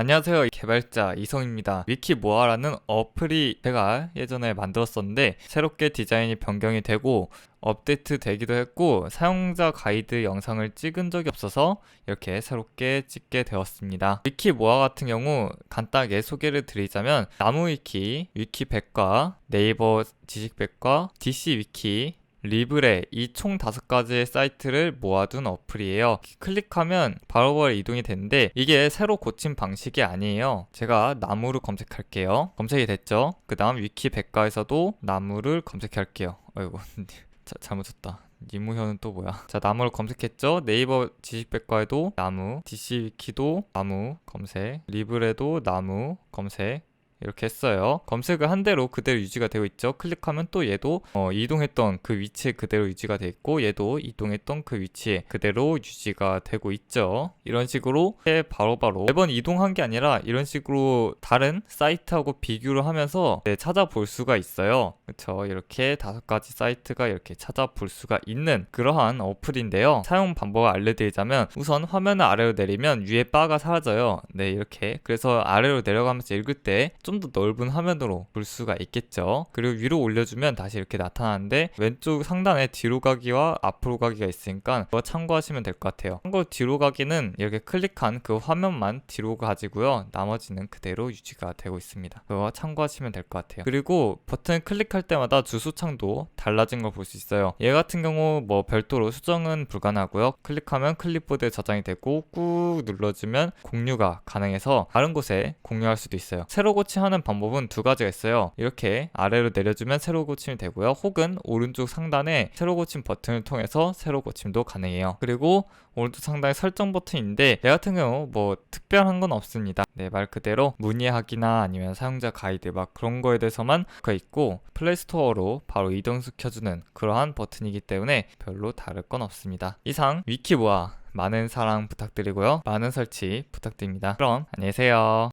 안녕하세요. 개발자 이성입니다. 위키모아라는 어플이 제가 예전에 만들었었는데 새롭게 디자인이 변경이 되고 업데이트 되기도 했고 사용자 가이드 영상을 찍은 적이 없어서 이렇게 새롭게 찍게 되었습니다. 위키모아 같은 경우 간단하게 소개를 드리자면 나무위키, 위키백과, 네이버 지식백과, DC위키, 리브레 이 총 다섯 가지의 사이트를 모아둔 어플이에요. 클릭하면 바로바로 이동이 되는데 이게 새로 고친 방식이 아니에요. 제가 나무를 검색할게요. 검색이 됐죠? 그 다음 위키 백과에서도 나무를 검색할게요. 아이고 자, 잘못 쳤다. 이무현은 또 뭐야? 자, 나무를 검색했죠? 네이버 지식백과에도 나무, DC위키도 나무 검색, 리브레도 나무 검색, 이렇게 했어요. 검색을 한 대로 그대로 유지가 되고 있죠. 클릭하면 또 얘도 어, 이동했던 그 위치에 그대로 유지가 돼 있고 얘도 이동했던 그 위치에 그대로 유지가 되고 있죠. 이런 식으로 바로바로 매번 이동한 게 아니라 이런 식으로 다른 사이트하고 비교를 하면서 네, 찾아볼 수가 있어요. 그렇죠. 이렇게 다섯 가지 사이트가 이렇게 찾아볼 수가 있는 그러한 어플인데요. 사용 방법을 알려드리자면 우선 화면을 아래로 내리면 위에 바가 사라져요. 네, 이렇게. 그래서 아래로 내려가면서 읽을 때좀 더 넓은 화면으로 볼 수가 있겠죠. 그리고 위로 올려주면 다시 이렇게 나타나는데 왼쪽 상단에 뒤로 가기와 앞으로 가기가 있으니까 그거 참고하시면 될 것 같아요. 참고로 뒤로 가기는 이렇게 클릭한 그 화면만 뒤로 가지고요. 나머지는 그대로 유지가 되고 있습니다. 그거 참고하시면 될 것 같아요. 그리고 버튼 클릭할 때마다 주소창도 달라진 걸 볼 수 있어요. 얘 같은 경우 뭐 별도로 수정은 불가능하고요. 클릭하면 클립보드에 저장이 되고 꾹 눌러주면 공유가 가능해서 다른 곳에 공유할 수도 있어요. 새로 고 침하는 방법은 두 가지가 있어요. 이렇게 아래로 내려주면 새로 고침이 되고요. 혹은 오른쪽 상단에 새로 고침 버튼을 통해서 새로 고침도 가능해요. 그리고 오른쪽 상단에 설정 버튼인데 얘 같은 경우 뭐 특별한 건 없습니다. 네, 말 그대로 문의하기나 아니면 사용자 가이드 막 그런 거에 대해서만 가 있고 플레이스토어로 바로 이동시켜주는 그러한 버튼이기 때문에 별로 다를 건 없습니다. 이상 위키모아 많은 사랑 부탁드리고요. 많은 설치 부탁드립니다. 그럼 안녕히 계세요.